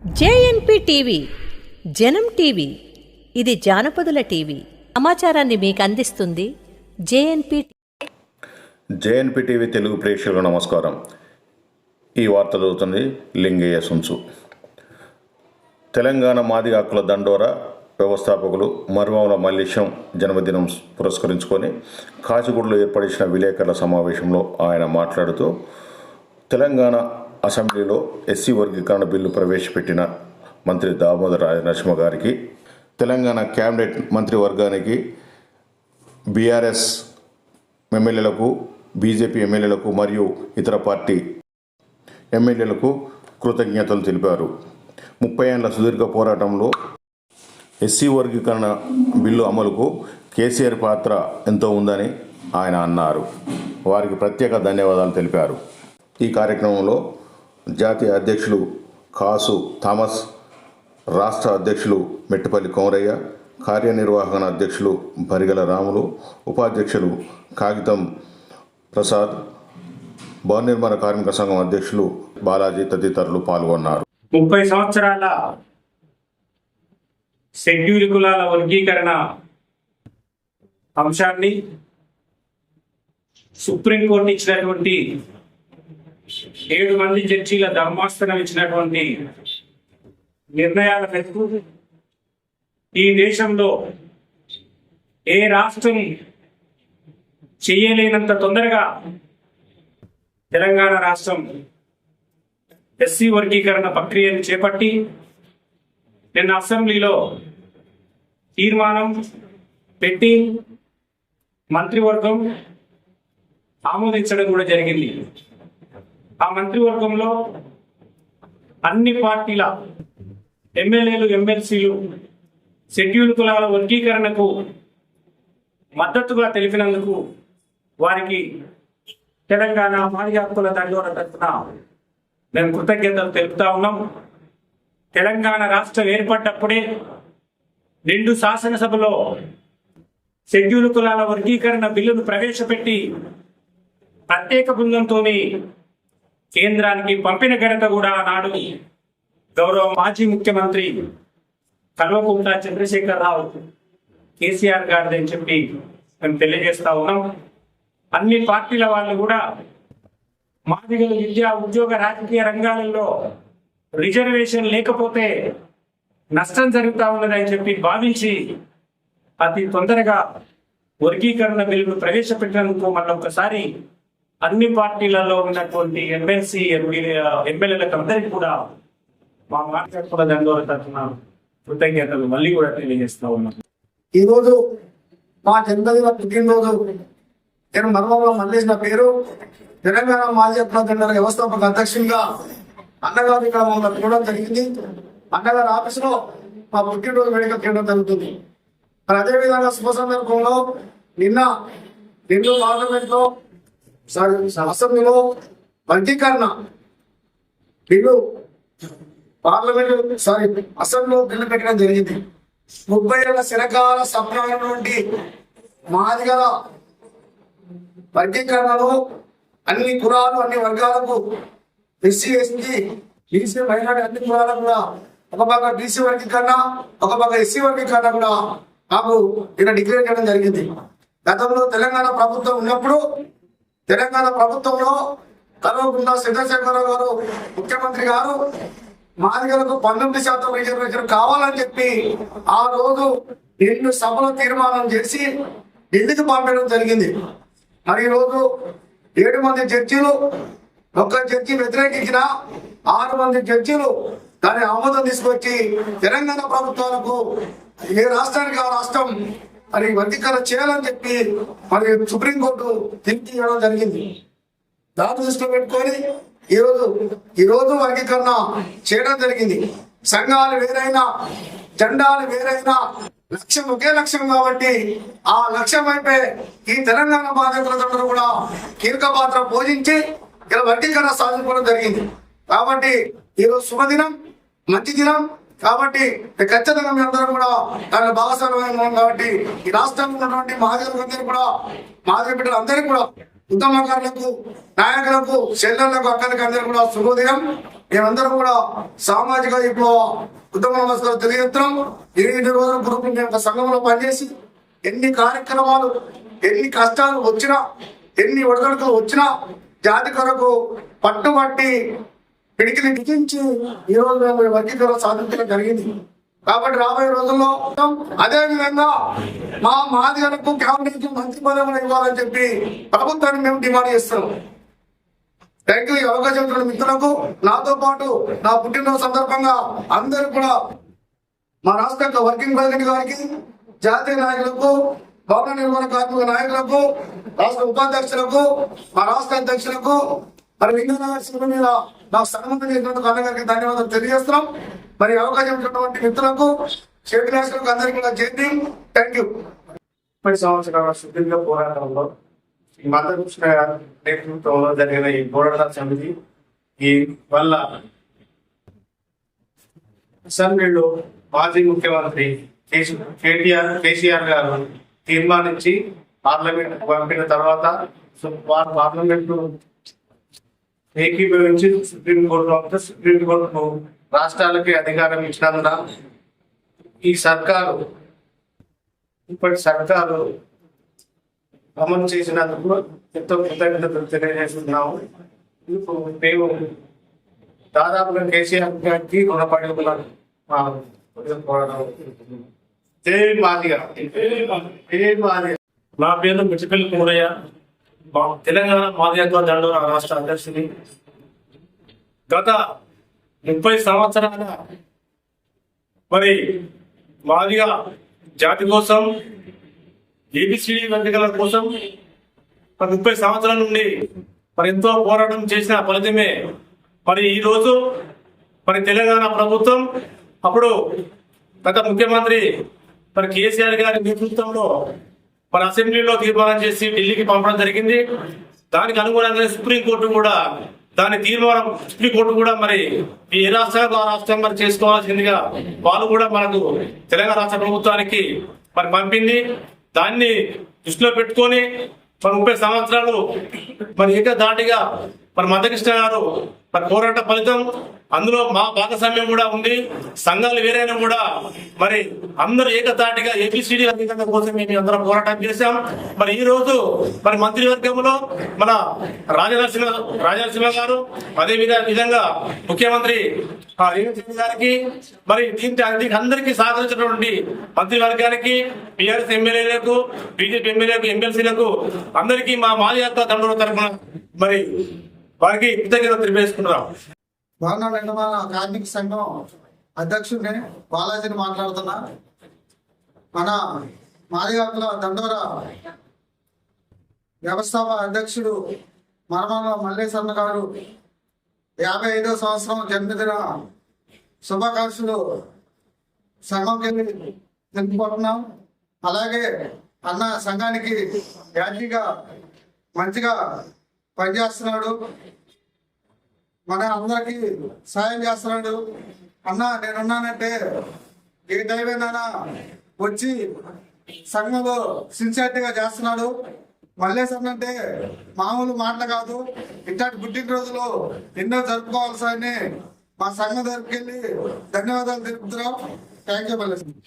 JNP TV జనం TV ఇది జానపదుల TV. సమాచారాన్ని మీకు అందిస్తుంది జేఎన్పి జేఎన్పి టీవీ తెలుగు ప్రేక్షకులకు నమస్కారం. ఈ వార్త చదువుతుంది లింగయ్య సుంచు తెలంగాణ మాది హక్కుల దండోరా వ్యవస్థాపకులు మరుమౌల మల్లేశం జన్మదినం పురస్కరించుకొని కాచిగూడలో ఏర్పడిన విలేకరుల సమావేశంలో ఆయన మాట్లాడుతూ తెలంగాణ అసెంబ్లీలో ఎస్సీ వర్గీకరణ బిల్లు ప్రవేశపెట్టిన మంత్రి దామోదర రాజనరసింహ గారికి తెలంగాణ క్యాబినెట్ మంత్రివర్గానికి బీఆర్ఎస్ ఎమ్మెల్యేలకు బీజేపీ ఎమ్మెల్యేలకు మరియు ఇతర పార్టీ ఎమ్మెల్యేలకు కృతజ్ఞతలు తెలిపారు. ముప్పై ఏళ్ళ సుదీర్ఘ పోరాటంలో ఎస్సీ వర్గీకరణ బిల్లు అమలుకు కేసీఆర్ పాత్ర ఎంతో ఉందని ఆయన అన్నారు. వారికి ప్రత్యేక ధన్యవాదాలు తెలిపారు. ఈ కార్యక్రమంలో జాతీయ అధ్యక్షులు కాసు థామస్ రాష్ట్ర అధ్యక్షులు మెట్టుపల్లి కోమరయ్య కార్యనిర్వహణ అధ్యక్షులు భరిగల రాములు ఉపాధ్యక్షులు కాగితం ప్రసాద్ భవన నిర్మాణ కార్మిక సంఘం అధ్యక్షులు బాలాజీ తదితరులు పాల్గొన్నారు. ముప్పై సంవత్సరాల షెడ్యూల్ కులాల వర్గీకరణ అంశాన్ని సుప్రీంకోర్టు ఇచ్చినటువంటి ఏడు మంది జడ్జీల ధర్మాసనం ఇచ్చినటువంటి నిర్ణయాల మేరకు ఈ దేశంలో ఏ రాష్ట్రం చేయలేనంత తొందరగా తెలంగాణ రాష్ట్రం ఎస్సీ వర్గీకరణ ప్రక్రియను చేపట్టి నిన్న అసెంబ్లీలో తీర్మానం పెట్టి మంత్రివర్గం ఆమోదించడం కూడా జరిగింది. ఆ మంత్రివర్గంలో అన్ని పార్టీల ఎమ్మెల్యేలు ఎమ్మెల్సీలు షెడ్యూల్ కులాల వర్గీకరణకు మద్దతుగా తెలిపినందుకు వారికి తెలంగాణ మాదిగ హక్కుల దండోర తరఫున మేము కృతజ్ఞతలు తెలుపుతా ఉన్నాం. తెలంగాణ రాష్ట్రం ఏర్పడ్డప్పుడే రెండు శాసనసభలో షెడ్యూల్ కులాల వర్గీకరణ బిల్లును ప్రవేశపెట్టి ప్రత్యేక బృందంతో కేంద్రానికి పంపిన ఘనత కూడా ఆనాడు గౌరవ మాజీ ముఖ్యమంత్రి కల్వకుంట్ల చంద్రశేఖరరావు కేసీఆర్ గారిది అని చెప్పి మేము తెలియజేస్తా ఉన్నాం. అన్ని పార్టీల వాళ్ళు కూడా మాదిగల విద్యా ఉద్యోగ రాజకీయ రంగాలలో రిజర్వేషన్ లేకపోతే నష్టం జరుగుతా ఉన్నదని చెప్పి భావించి అతి తొందరగా వర్గీకరణ బిల్లును ప్రవేశపెట్టినందుకు మళ్ళీ ఒకసారి అన్ని పార్టీలలో ఉన్నటువంటి ఎమ్మెల్సీ ఎమ్మెల్యేలకు అందరికీ కూడా మా మాట్లాడుకున్న దండోర తరఫున కృతజ్ఞతలు మళ్ళీ కూడా తెలియజేస్తా ఉన్నాం. ఈరోజు మా జన్మదిన పుట్టినరోజు. నేను మర్మంలో నా పేరు తెలంగాణ మాజీ ప్రజల వ్యవస్థాపక అధ్యక్షునిగా అన్నగారు ఇక్కడ మమ్మల్ని చూడడం జరిగింది. అన్నగారు ఆఫీసులో మా పుట్టినరోజు వేడుక చేయడం జరుగుతుంది. మరి అదేవిధంగా శుభ సందర్భంలో నిన్న నిన్ను పార్లమెంట్లో అసెంబ్లీలో వర్గీకరణ. బిల్లు పార్లమెంట్ సారీ అసెంబ్లీలో బిల్లు పెట్టడం జరిగింది. ముప్పై ఏళ్ళ శనకాల సప్నాల నుండి మాదిగల వర్గీకరణలో అన్ని కులాలు అన్ని వర్గాలకు ఎస్సీ ఎస్టీ బీసీ మైనార్టీ అన్ని కులాలకు కూడా ఒక పక్క బీసీ వర్గీకరణ ఒక పక్క ఎస్సీ వర్గీకరణ కూడా నాకు ఇక్కడ డిక్లేర్ చేయడం జరిగింది. గతంలో తెలంగాణ ప్రభుత్వం ఉన్నప్పుడు తెలంగాణ ప్రభుత్వంలో కల్వకుంట్ల చంద్రశేఖరరావు గారు ముఖ్యమంత్రి గారు మాదిగలకు పంతొమ్మిది శాతం రిజర్వేషన్ కావాలని చెప్పి ఆ రోజు రెండు సభలు తీర్మానం చేసి ఢిల్లీకి పంపడం జరిగింది? మరి ఈ రోజు ఏడు మంది జడ్జీలు ఒక్క జడ్జి వ్యతిరేకించిన ఆరు మంది జడ్జీలు దాని ఆమోదం తీసుకొచ్చి తెలంగాణ ప్రభుత్వాలకు ఏ రాష్ట్రానికి ఆ రాష్ట్రం మరి వర్గీకరణ చేయాలని చెప్పి మరి సుప్రీంకోర్టు తీర్పు ఇవ్వడం జరిగింది. దాన్ని దృష్టిలో పెట్టుకొని ఈ రోజు వర్గీకరణ చేయడం జరిగింది. సంఘాలు వేరైనా జెండాలు వేరైనా లక్ష్యం ఒకే లక్ష్యం కాబట్టి ఆ లక్ష్యం వైపే ఈ తెలంగాణ బాధ్యతలందరూ కూడా కీలక పాత్ర పోషించి ఇలా వర్గీకరణ సాధించడం జరిగింది. కాబట్టి ఈరోజు శుభదినం మంచి దినం. కాబట్టి ఖచ్చితంగా మీ అందరం కూడా దాని భాగస్వామ్యం కాబట్టి ఈ రాష్ట్రంలో ఉన్నటువంటి మహాజనులందరూ కూడా మాదిరి బిడ్డలందరికీ కూడా ఉద్యమకారులకు నాయకులకు చెల్లెళ్ళకు అక్కలకు అందరూ కూడా శుభోదయం. మేమందరం కూడా సామాజిక విప్లవ ఉద్యమ నమస్కారం తెలియజేస్తున్నాం. ఎనిమిది రోజుల గ్రూప్ మేము ఒక సంఘంలో పనిచేసి ఎన్ని కార్యక్రమాలు ఎన్ని కష్టాలు వచ్చినా ఎన్ని ఒడదొడుకులు వచ్చినా జాతి కొరకు పట్టుబట్టి పిడికి బిగించి ఈ రోజు వర్గీకరణ సాధించడం జరిగింది. కాబట్టి రాబోయే రోజుల్లో అదే విధంగా మా మాదిగలకు క్యాబినెట్ మంత్రి పదవులు ఇవ్వాలని చెప్పి ప్రభుత్వాన్ని మేము డిమాండ్ చేస్తున్నాం. థ్యాంక్ యూ ఈ అవకాశం ఇచ్చిన మిత్రులకు. నాతో పాటు నా పుట్టినరోజు సందర్భంగా అందరూ కూడా మా రాష్ట్ర వర్కింగ్ ప్రెసిడెంట్ గారికి జాతీయ నాయకులకు భవన నిర్మాణ కార్మిక నాయకులకు రాష్ట్ర ఉపాధ్యక్షులకు మా రాష్ట్ర అధ్యక్షులకు మరి లింగనగర్ శిల్ప మీద నాకు సన్మానం చేసినందుకు అందరికీ ధన్యవాదాలు తెలియజేస్తున్నాం. మరి అవకాశం ఉన్నటువంటి మిత్రులకు చేతి అందరికీ కూడా జయంతి థ్యాంక్ యూ. ముప్పై సంవత్సరాల సుదీర్ఘ పోరాటంలో ఈ మతకృష్ణ నేతృత్వంలో జరిగిన ఈ పోరాట సమితి ఈ వల్ల అసెంబ్లీలో మాజీ ముఖ్యమంత్రి కేటీఆర్ కేసీఆర్ గారు తీర్మానించి పార్లమెంట్ పంపిన తర్వాత వారు పార్లమెంటు ఏకీభవించి సుప్రీంకోర్టు ఆఫ్ ద సుప్రీంకోర్టును రాష్ట్రాలకి అధికారం ఇచ్చినందున ఈ సర్కారు ఇప్పటి సర్కారు అమలు చేసినందుకు ఎంతో కృతజ్ఞతలు తెలియజేస్తున్నాము. ఇప్పుడు మేము దాదాపుగా కేసీఆర్ గారికి రుణపడి ఉన్నాం జై మాదిగా. జై మాదిగా. నా పేరు మిటిపల్లి కూరయ్య తెలంగాణ మాదిగత్వ దండోర రాష్ట్ర అధ్యక్షుని గత ముప్పై సంవత్సరాల మరి మాదిగా జాతి కోసం ఏబిసిడి వెంటకల కోసం మరి ముప్పై సంవత్సరాల నుండి మరి ఎంతో పోరాటం చేసిన ఫలితమే. మరి ఈ రోజు మరి తెలంగాణ ప్రభుత్వం అప్పుడు గత ముఖ్యమంత్రి మరి కేసీఆర్ గారి నేతృత్వంలో మరి అసెంబ్లీలో తీర్మానం చేసి ఢిల్లీకి పంపడం జరిగింది. దానికి అనుగుణంగా సుప్రీంకోర్టు కూడా దాని తీర్మానం సుప్రీంకోర్టు కూడా మరి ఈ ఏ రాష్ట్రాలు ఆ రాష్ట్రం మరి చేసుకోవాల్సిందిగా వాళ్ళు కూడా మనకు తెలంగాణ రాష్ట్ర ప్రభుత్వానికి మరి పంపింది. దాన్ని దృష్టిలో పెట్టుకొని మరి ముప్పై సంవత్సరాలు మరి ఏకదాటిగా మరి మధ్యకృష్ణ గారు మరి పోరాట ఫలితం అందులో మా భాగస్వామ్యం కూడా ఉంది సంఘాలు వేరైనా కూడా మరి అందరూ ఏకతాటిగా ఏపీసీడీ వర్గీకరణ కోసం మేము అందరం పోరాటం చేశాం. మరి ఈ రోజు మరి మంత్రివర్గంలో మన రాజనరసింహ రాజనరసింహ గారు అదే విధంగా ముఖ్యమంత్రి గారికి మరి దీనికి అందరికీ సహకరించినటువంటి మంత్రివర్గానికి టీఆర్ఎస్ ఎమ్మెల్యేలకు బీజేపీ ఎమ్మెల్యేలకు ఎమ్మెల్సీలకు అందరికీ మా మాజీ తరఫున మరి వారికి కృతజ్ఞతలు తెలియజేసుకుంటున్నాం భవన నిర్మాణ కార్మిక సంఘం అధ్యక్షుడిని బాలాజీని మాట్లాడుతున్నా. మన మాదిగాకుల దండోర వ్యవస్థాప అధ్యక్షుడు మరమల మల్లేశన్న గారు యాభై ఐదో సంవత్సరం జన్మదిన శుభాకాంక్షలు సంఘంకి తెలుపుకుంటున్నాం. అలాగే అన్న సంఘానికి యాజీగా మంచిగా పనిచేస్తున్నాడు. మన అందరికి సాయం చేస్తున్నాడు. అన్న నేనున్నానంటే ఏ దైవేనా వచ్చి సంఘంలో సిన్సియారిటీగా చేస్తున్నాడు. మల్లేశం అంటే మామూలు మాటలు కాదు. ఇట్లాంటి పుట్టినరోజులు ఎన్నో జరుపుకోవాల్సి మా సంఘం దగ్గరికి వెళ్ళి ధన్యవాదాలు తెలుపుతున్నాం. Thank you Mallesham.